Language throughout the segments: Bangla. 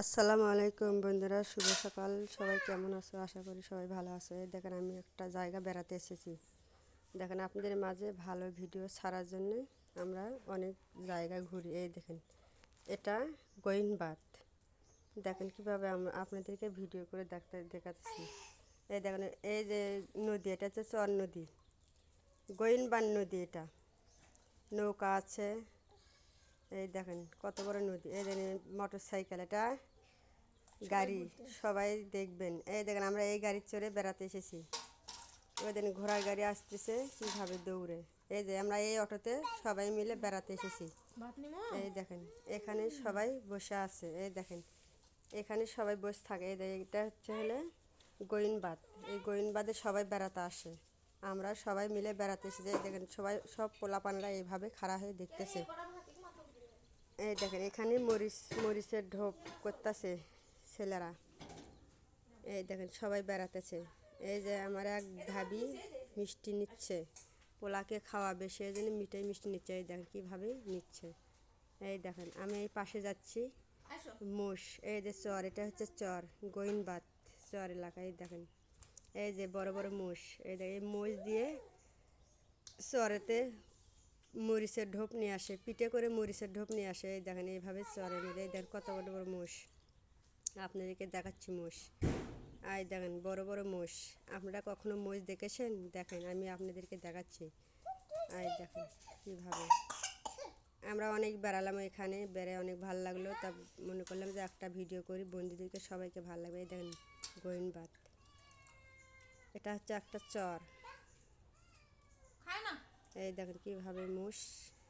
আসসালামু আলাইকুম বন্ধুরা, শুভ সকাল। সবাই কেমন আছো? আশা করি সবাই ভালো আছে। দেখেন, আমি একটা জায়গা বেড়াতে এসেছি। দেখেন, আপনাদের মাঝে ভালো ভিডিও ছাড়ার জন্য আমরা অনেক জায়গা ঘুরি। এই দেখেন, এটা গোইনবাদ দেখেন, কীভাবে আমরা আপনাদেরকে ভিডিও করে দেখতে, দেখাচ্ছি। এই দেখেন, এই যে নদী, এটা হচ্ছে চর নদী। গোইনবান নদী এটা। নৌকা আছে। এই দেখেন, কত বড় নদী। এই দেখেন মোটর সাইকেল এটা। গাড়ি সবাই দেখবেন এই দেখেন আমরা এই গাড়ির চড়ে বেড়াতে এসেছি ওই দেখেন ঘোড়ার গাড়ি আসতেছে কীভাবে দৌড়ে এই যে আমরা এই অটোতে সবাই মিলে বেড়াতে এসেছি এই দেখেন এখানে সবাই বসে আছে এই দেখেন এখানে সবাই বসে থাকে এই এটা হচ্ছে হলে গোইনবাদ এই গোইনবাদে সবাই বেড়াতে আসে আমরা সবাই মিলে বেড়াতে এসেছি এই দেখেন সবাই সব পোলাপানরা এইভাবে খাড়া হয়ে দেখতেছে এই দেখেন এখানে মরিচ মরিচের ঢোপ করতেছে ছেলেরা। এই দেখেন সবাই বেড়াতেছে। এই যে আমার এক ভাবি মিষ্টি নিচ্ছে। পোলাকে খাওয়াবে সে জন্য মিঠাই মিষ্টি নিচ্ছে। এই দেখেন কীভাবে নিচ্ছে। এই দেখেন আমি এই পাশে যাচ্ছি। মোষ এই যে চর এটা হচ্ছে চর গোইনবাদ চর এলাকা এই দেখেন। এই যে বড় বড় মোষ এই দেখেন এই মোষ দিয়ে চরেতে মরিচের ঢোপ নিয়ে আসে পিঠে করে মরিচের ঢোপ নিয়ে আসে। এই দেখেন এইভাবে চরে নিয়ে এই দেখেন কত বড় বড় মোষ। আপনাদেরকে দেখাচ্ছি মোষ। আই দেখেন বড় বড় মোষ। আপনারা কখনো মোষ দেখেছেন? দেখেন আমি আপনাদেরকে দেখাচ্ছি। আই দেখেন কীভাবে। আমরা অনেক বেড়ালাম এখানে বেড়ে অনেক ভালো লাগল। তা মনে করলাম যে একটা ভিডিও করি বন্ধুদেরকে সবাইকে ভালো লাগবে। এই দেখেন গোয়েনবাদ এটা হচ্ছে একটা চর। এই দেখেন কীভাবে মোষ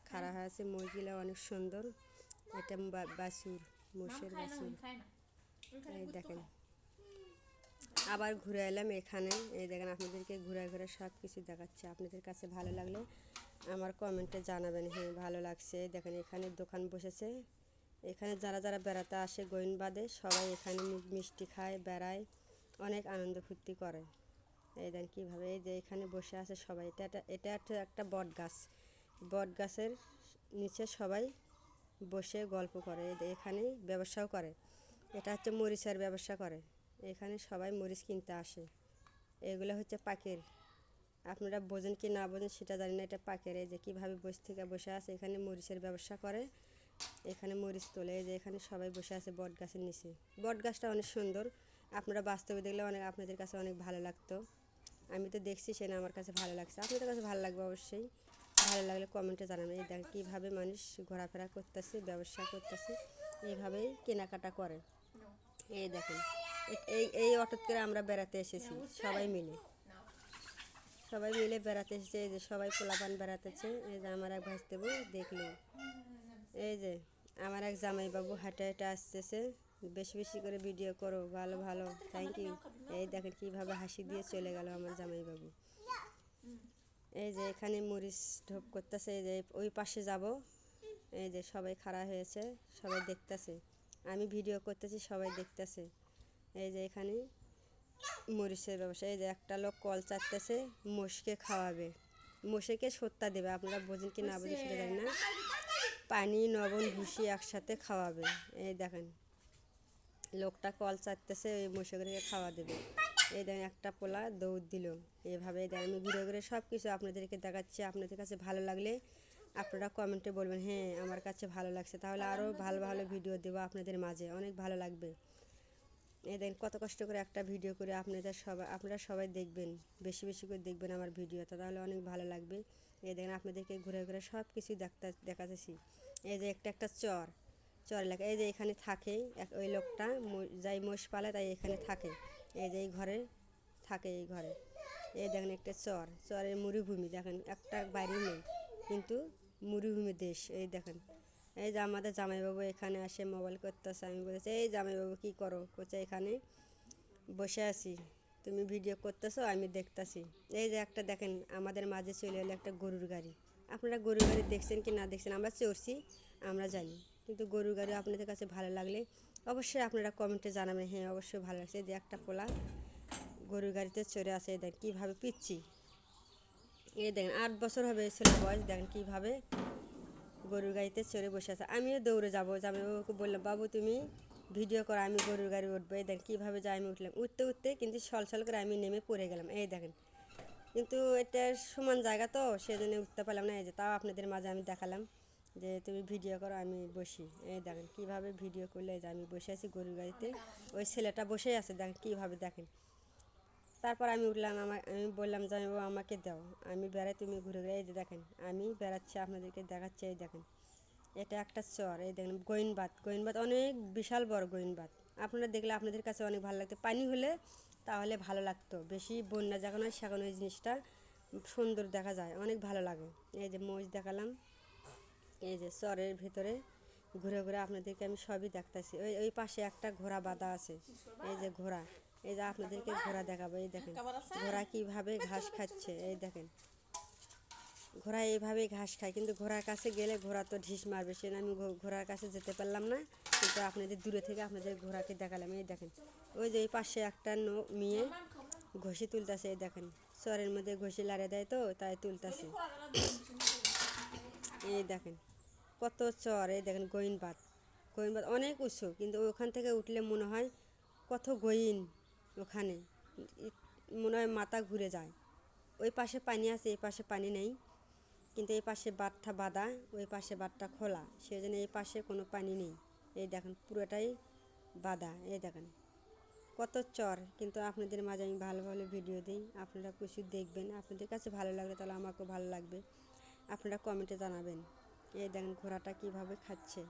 খাড়া হয়ে আছে মোষগুলো অনেক সুন্দর। এটা বা- বাছুর মোষের এই দেখেন। আবার ঘুরে এলাম এখানে। এই দেখেন আপনাদেরকে ঘুরে ঘুরে সব কিছু দেখাচ্ছে। আপনাদের কাছে ভালো লাগলে আমার কমেন্টে জানাবেন। হ্যাঁ ভালো লাগছে। দেখেন এখানে দোকান বসেছে। এখানে যারা যারা বেড়াতে আসে গোয়েনবাদে সবাই এখানে মিষ্টি খায় বেড়ায়। অনেক আনন্দ ফুর্তি করে। এই দেন কীভাবে এই যে এখানে বসে আছে সবাই। এটা একটা এটা একটা একটা বট গাছ। বট গাছের নিচে সবাই বসে গল্প করে। এখানে ব্যবসাও করে। এটা হচ্ছে মরিচের ব্যবসা করে। এখানে সবাই মরিচ কিনতে আসে। এগুলো হচ্ছে পাকের। আপনারা বোঝেন কি না বোঝেন সেটা জানি না। এটা পাকের। এই যে কীভাবে বসে থেকে বসে আছে, এখানে মরিচের ব্যবসা করে। এখানে মরিচ তোলে। এই যে এখানে সবাই বসে আছে বট গাছের নিচে। বট গাছটা অনেক সুন্দর। আপনারা বাস্তবে দেখলে অনেক, আপনাদের কাছে অনেক ভালো লাগতো। আমি তো দেখছি সেটা আমার কাছে ভালো লাগছে। আপনাদের কাছে ভালো লাগবে অবশ্যই। ভালো লাগলে কমেন্টে জানাবেন। এই দেখ কীভাবে মানুষ ঘোরাফেরা করতেছে, ব্যবসা করতেছে, এইভাবেই কেনাকাটা করে। এই দেখেন, এই এই অটোত করে আমরা বেড়াতে এসেছি, সবাই মিলে। সবাই মিলে বেড়াতে এসেছে, এই যে সবাই পোলাপান বেড়াতেছে, এই যে আমার এক ভাসতেবু দেখল। এই যে আমার এক জামাইবাবু হাঁটে হাঁটে আসতেছে, বেশি বেশি করে ভিডিও করো, ভালো ভালো থ্যাংক ইউ এই দেখেন কীভাবে হাসি দিয়ে চলে গেল আমার জামাইবাবু। এই যে এখানে মরিচ ঢোপ করতেছে, এই যে ওই পাশে যাব। এই যে সবাই খাড়া হয়েছে, সবাই দেখতেছে। আমি ভিডিও করতেছি, সবাই দেখতেছে। এই যে এখানে মরিচের ব্যবসা, এই যে একটা লোক কল চাটতেছে, মোষকে খাওয়াবে। মোষেকে সত্তা দেবে, আপনারা বোঝেন কি না বোঝেন সেটা জানি না। পানি, লবণ, ভুসি একসাথে খাওয়াবে। এই দেখেন, লোকটা কল চাটতেছে, ওই মোষগুলোকে খাওয়া দেবে। এই দেখেন, একটা পোলা দৌড় দিল। দেখেন, আমি ঘুরে ঘুরে সব কিছু আপনাদেরকে দেখাচ্ছি। আপনাদের কাছে ভালো লাগলে আপনারা কমেন্টে বলবেন হ্যাঁ আমার কাছে ভালো লাগছে। তাহলে আরও ভালো ভালো ভিডিও দেবো আপনাদের মাঝে। অনেক ভালো লাগবে। এই দেখেন, কত কষ্ট করে একটা ভিডিও করে আপনাদের সবাই আপনারা সবাই দেখবেন, বেশি বেশি করে দেখবেন আমার ভিডিওটা, তাহলে অনেক ভালো লাগবে। এই দেখেন, আপনাদেরকে ঘুরে ঘুরে সব কিছু দেখতে, দেখাতেছি। এই যে একটা একটা চর চর এলাকা, এই যে এখানে থাকে ওই লোকটা যাই মোষ পালে তাই এখানে থাকে। এই যে এই ঘরে থাকে এই ঘরে। এই দেখেন একটা চর, চরের মরুভূমি, দেখেন, একটা বাড়ি নেই। কিন্তু মরুভূমি দেশ, এই দেখেন। এই যে আমাদের জামাইবাবু এখানে আসে মোবাইল করতেছে, আমি বলেছি এই জামাইবাবু কী করো? কোচে এখানে বসে আছি। তুমি ভিডিও করতেছো, আমি দেখতাছি। এই যে একটা দেখেন, আমাদের মাঝে চলে এলো একটা গরুর গাড়ি। আপনারা গরুর গাড়ি দেখছেন কি না দেখছেন, আমরা চড়ছি, আমরা জানি। কিন্তু গরুর গাড়ি আপনাদের কাছে ভালো লাগলে অবশ্যই আপনারা কমেন্টে জানাবেন। হ্যাঁ অবশ্যই ভালো লাগছে। যে একটা পোলা গরুর গাড়িতে চড়ে আসে দেখেন, কীভাবে পিচ্ছি। এই দেখেন আট বছর হবে ছেলের বয়স, দেখেন কীভাবে গরুর গাড়িতে চড়ে বসে আছে। আমিও দৌড়ে যাব জামাইবাবুকে বললাম বাবু, তুমি ভিডিও করে, আমি গরুর গাড়ি উঠবো। এই দেখেন কীভাবে যাই আমি উঠলাম। উঠতে উঠতে কিন্তু সলসল করে আমি নেমে পড়ে গেলাম। এই দেখেন, কিন্তু এটা সমান জায়গা তো, সেজন্য উঠতে পারলাম না। এই যে তাও আপনাদের মাঝে আমি দেখালাম যে তুমি ভিডিও করো, আমি বসি। এই দেখেন কীভাবে ভিডিও করলে যে আমি বসে আছি গরুর গাড়িতে। ওই ছেলেটা বসেই আছে, দেখেন কীভাবে দেখেন। তারপর আমি উঠলাম আমার আমি বললাম যে, ও আমাকে দাও। আমি বেড়াই তুমি ঘুরে ঘুরে এই যে দেখেন, আমি বেড়াচ্ছি, আপনাদেরকে দেখাচ্ছি, এই দেখেন। এটা একটা চর, এই দেখেন গোয়েনবাদ গোয়েনবাদ অনেক বিশাল বড় গোয়েনবাদ আপনারা দেখলে আপনাদের কাছে অনেক ভালো লাগতো। পানি হলে তাহলে ভালো লাগতো, বেশি বন্যা যখন হয় সেখানে ওই জিনিসটা সুন্দর দেখা যায়, অনেক ভালো লাগে। এই যে মোষ দেখালাম, এই যে চরের ভিতরে ঘুরে ঘুরে আপনাদেরকে আমি সবই দেখতেছি। ওই ওই পাশে একটা ঘোড়া বাঁধা আছে, এই যে ঘোড়া। এই যে আপনাদেরকে ঘোড়া দেখাবো এই দেখেন ঘোড়া কীভাবে ঘাস খাচ্ছে এই দেখেন। ঘোড়া এইভাবে ঘাস খায় কিন্তু ঘোড়ার কাছে গেলে ঘোড়া তো ঢিস মারবে সে আমি ঘোড়ার কাছে যেতে পারলাম না কিন্তু আপনাদের দূরে থেকে আপনাদের ঘোড়াকে দেখালাম এই দেখেন। ওই যে এই পাশে একটা নো- মেয়ে ঘষি তুলতেছে এই দেখেন। চরের মধ্যে ঘষি লাড়ে দেয় তো তাই তুলতেছে। এই দেখেন কত চর এই দেখেন গইনবাদ গইনবাদ অনেক উঁচু কিন্তু ওখান থেকে উঠলে মনে হয় কত গইন। ওখানে। মনে হয় মাথা ঘুরে যায়। ওই পাশে পানি আছে, এই পাশে পানি নেই। কিন্তু এই পাশে বাঁধটা বাঁধা, ওই পাশে বাঁধটা খোলা। সেই জন্য এই পাশে কোনো পানি নেই। এই দেখেন, পুরোটাই বাঁধা। এই দেখেন, কত চর। কিন্তু আপনাদের মাঝে আমি ভালো ভালো ভিডিও দিই। আপনারা কিছু দেখবেন। আপনাদের কাছে ভালো লাগলে তাহলে আমাকেও ভালো লাগবে। আপনারা কমেন্টে জানাবেন, এই দেখেন ঘোড়াটা কীভাবে খাচ্ছে।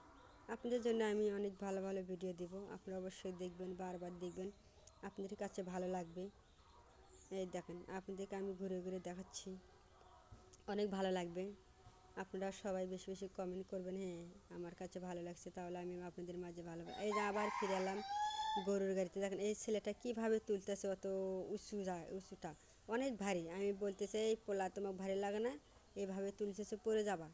আপনাদের জন্য আমি অনেক ভালো ভালো ভিডিও দেব। আপনারা অবশ্যই দেখবেন, বারবার দেখবেন। আপনাদের কাছে ভালো লাগবে। এই দেখেন, আপনাদেরকে আমি ঘুরে ঘুরে দেখাচ্ছি। অনেক ভালো লাগবে। আপনারা সবাই বেশি বেশি কমেন্ট করবেন হ্যাঁ আমার কাছে ভালো লাগছে, তাহলে আমি আপনাদের মাঝে ভালো এই যে আবার ফিরে এলাম গরুর গাড়িতে। দেখেন, এই ছেলেটা কীভাবে তুলতেছে অত উঁচু উঁচুটা। অনেক ভারী। আমি বলতেছে, এই পোলা তোমার ভারী লাগে না এইভাবে তুলতেছে পরে যাবা।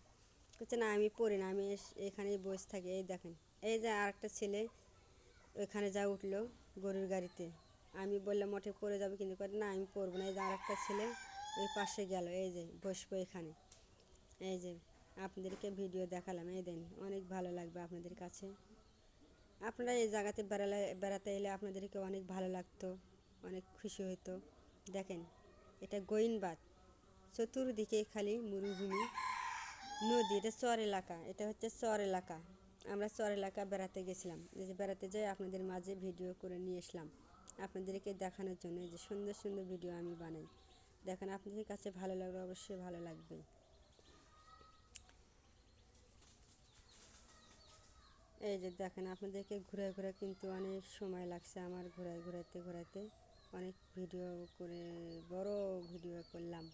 বলছে না, আমি পড়ি না, আমি এখানেই বসে থাকি। এই দেখেন, এই যে আরেকটা ছেলে ওইখানে যা উঠল গরুর গাড়িতে। আমি বললাম মোটে পড়ে যাবে। কিন্তু না, আমি পড়ব না। এই যে আরেকটা ছেলে ওই পাশে গেল, এই যে বসবো এখানে। এই যে আপনাদেরকে ভিডিও দেখালাম, এই দেন, অনেক ভালো লাগবে আপনাদের কাছে। আপনারা এই জায়গাতে বেড়ালে, বেড়াতে এলে আপনাদেরকে অনেক ভালো লাগতো, অনেক খুশি হতো দেখেন, এটা গোইনবাদ। চতুর্দিকে খালি মরুভূমি। নদী, এটা চর এলাকা, এটা হচ্ছে চর এলাকা। আমরা চর এলাকা বেড়াতে গেছিলাম। যে বেড়াতে যাই আপনাদের মাঝে ভিডিও করে নিয়ে এসলাম আপনাদেরকে দেখানোর জন্য যে সুন্দর সুন্দর ভিডিও আমি বানাই। দেখেন, আপনাদের কাছে ভালো লাগলে অবশ্যই ভালো লাগবে। এই যে দেখেন, আপনাদেরকে ঘুরে ঘুরে কিন্তু অনেক সময় লাগছে আমার ঘুরায় ঘুরাতে ঘুরাতে অনেক ভিডিও করে, বড় ভিডিও করলাম।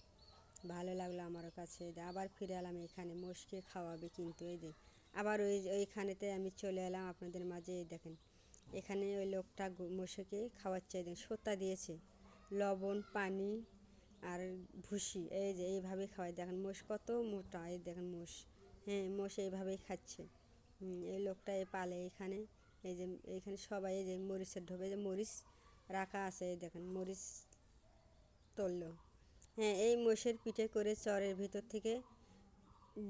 ভালো লাগল আমার কাছে। আবার ফিরে এলাম এখানে মোষকে খাওয়াবে কিন্তু এই যে। আবার ওই ওইখানেতে আমি চলে এলাম আপনাদের মাঝে এই দেখেন। এখানে ওই লোকটা মোষকে খাওয়াচ্ছে, এই দেখেন সোতা দিয়েছে। লবণ, পানি আর ভুসি, এই যে এইভাবে খাওয়াই দেখেন মোষ কত মোটা, এই দেখেন মোষ হ্যাঁ মোষ এইভাবেই খাচ্ছে। এই লোকটা এ পালে এখানে, এই যে এইখানে সবাই এই যে মরিচের ঢোবে যে মরিচ রাখা আছে, এই দেখেন মরিচ তুললো। হ্যাঁ এই মোষের পিঠে করে চরের ভিতর থেকে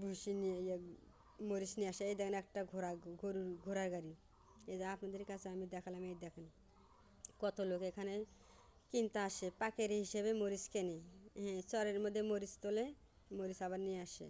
ভুসি নিয়ে ইয়ে মরিচ নিয়ে আসে। এই দেখেন একটা ঘোড়া, গরুর ঘোড়ার গাড়ি। এই যে আপনাদের কাছে আমি দেখালাম, এই দেখেন কত লোক এখানে কিনতে আসে। পাকের হিসেবে মরিচ কেনে। হ্যাঁ চরের মধ্যে মরিচ তোলে, মরিচ আবার নিয়ে আসে।